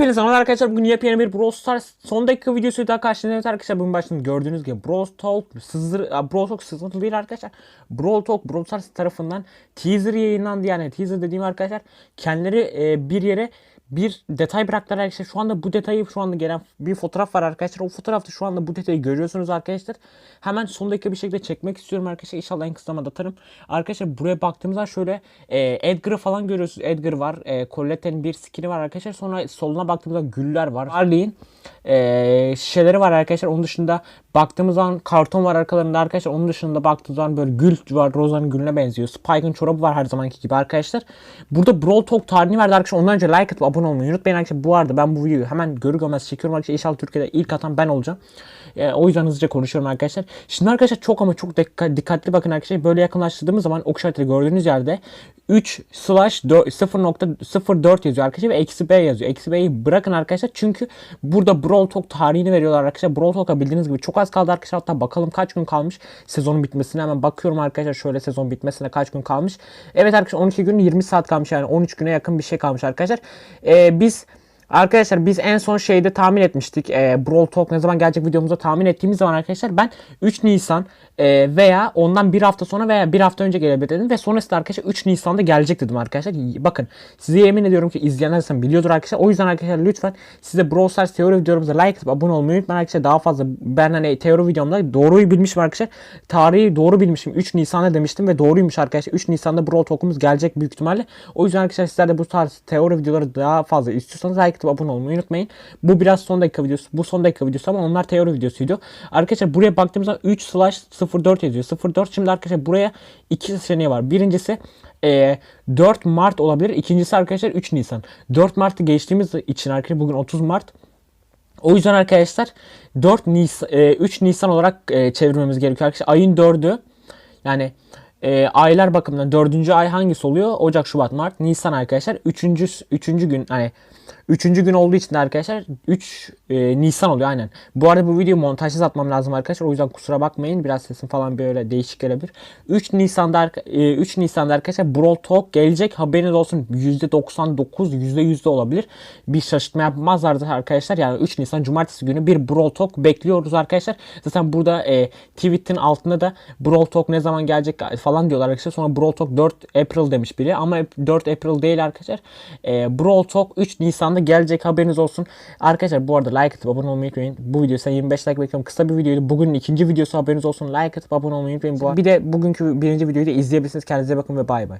Hepinize selamlar arkadaşlar. Bugün yepyeni bir Brawl Stars son dakika videosu daha karşınızdayız arkadaşlar. Bugün başında gördüğünüz gibi Brawl Talk sızır, Brawl Talk sızıntı değil arkadaşlar. Brawl Talk Brawl Stars tarafından teaser yayınlandı yani teaser dediğim arkadaşlar kendileri e, bir yere bir detay bıraktılar arkadaşlar. Şu anda bu detayı şu anda gelen bir fotoğraf var arkadaşlar. O fotoğrafta şu anda bu detayı görüyorsunuz arkadaşlar. Hemen son dakika bir şekilde çekmek istiyorum arkadaşlar. İnşallah en kısa zamanda atarım. Arkadaşlar buraya baktığımızda şöyle e, Edgar'ı falan görüyorsunuz. Edgar var. E, Colette'nin bir skin'i var arkadaşlar. Sonra soluna baktığımızda güller var. Harley'in e, şişeleri var arkadaşlar. Onun dışında baktığımız zaman karton var arkalarında arkadaşlar. Onun dışında baktığımız zaman böyle gül var. Rosa'nın gülüne benziyor. Spike'ın çorabı var her zamanki gibi arkadaşlar. Burada Brawl Talk tarihini verdi arkadaşlar. Ondan önce like atıp abone olmayı unutmayın arkadaşlar. Bu arada ben bu videoyu hemen görür görmez çekiyorum arkadaşlar. İnşallah Türkiye'de ilk atan ben olacağım. E, o yüzden hızlıca konuşuyorum arkadaşlar. Şimdi arkadaşlar çok ama çok dikkat, dikkatli bakın arkadaşlar. Böyle yakınlaştırdığımız zaman ok işareti gördüğünüz yerde 3 slash 0.04 yazıyor arkadaşlar ve eksi B yazıyor. Eksi B'yi bırakın arkadaşlar çünkü burada Brawl Talk tarihini veriyorlar arkadaşlar. Brawl Talk'a bildiğiniz gibi çok az kaldı arkadaşlar. Hatta bakalım kaç gün kalmış sezonun bitmesine. Hemen bakıyorum arkadaşlar şöyle sezon bitmesine kaç gün kalmış. Evet arkadaşlar 12 gün 20 saat kalmış yani 13 güne yakın bir şey kalmış arkadaşlar. Ee, biz Arkadaşlar biz en son şeyde tahmin etmiştik. E, Brawl Talk ne zaman gelecek videomuzda tahmin ettiğimiz zaman arkadaşlar ben 3 Nisan e, veya ondan bir hafta sonra veya bir hafta önce gelebilir dedim. Ve sonrasında arkadaşlar 3 Nisan'da gelecek dedim arkadaşlar. Bakın size yemin ediyorum ki izleyenler biliyordur arkadaşlar. O yüzden arkadaşlar lütfen size Brawl Stars teori videolarımıza like atıp abone olmayı unutmayın arkadaşlar. Daha fazla ben hani teori videomda doğruyu bilmişim arkadaşlar. Tarihi doğru bilmişim. 3 Nisan'da demiştim ve doğruymuş arkadaşlar. 3 Nisan'da Brawl Talk'umuz gelecek büyük ihtimalle. O yüzden arkadaşlar sizler de bu tarz teori videoları daha fazla istiyorsanız like atıp abone olmayı unutmayın. Bu biraz son dakika videosu. Bu son dakika videosu ama onlar teori videosuydu. Arkadaşlar buraya baktığımızda 3 slash 04 yazıyor. 04 şimdi arkadaşlar buraya iki seçeneği var. Birincisi e, 4 Mart olabilir. İkincisi arkadaşlar 3 Nisan. 4 Mart'ı geçtiğimiz için arkadaşlar bugün 30 Mart. O yüzden arkadaşlar 4 Nisan, e, 3 Nisan olarak e, çevirmemiz gerekiyor arkadaşlar. Ayın 4'ü yani e, aylar bakımından dördüncü ay hangisi oluyor? Ocak, Şubat, Mart, Nisan arkadaşlar. Üçüncü, üçüncü gün hani Üçüncü gün olduğu için arkadaşlar 3 e, Nisan oluyor aynen. Bu arada bu videoyu montajsız atmam lazım arkadaşlar. O yüzden kusura bakmayın. Biraz sesim falan böyle değişik gelebilir. 3 Nisan'da e, 3 Nisan'da arkadaşlar Brawl Talk gelecek. Haberiniz olsun %99 %100 de olabilir. Bir şaşırtma yapmazlardı arkadaşlar. Yani 3 Nisan Cumartesi günü bir Brawl Talk bekliyoruz arkadaşlar. Zaten burada e, tweet'in altında da Brawl Talk ne zaman gelecek falan diyorlar arkadaşlar. Sonra Brawl Talk 4 April demiş biri. Ama 4 April değil arkadaşlar. E, Brawl Talk 3 Nisan'da gelecek haberiniz olsun. Arkadaşlar bu arada like atıp abone olmayı unutmayın. Bu videoya 25 like bekliyorum. Kısa bir videoydu. Bugünün ikinci videosu haberiniz olsun. Like atıp abone olmayı unutmayın. Bu bir de bugünkü birinci videoyu da izleyebilirsiniz. Kendinize bakın ve bay bay.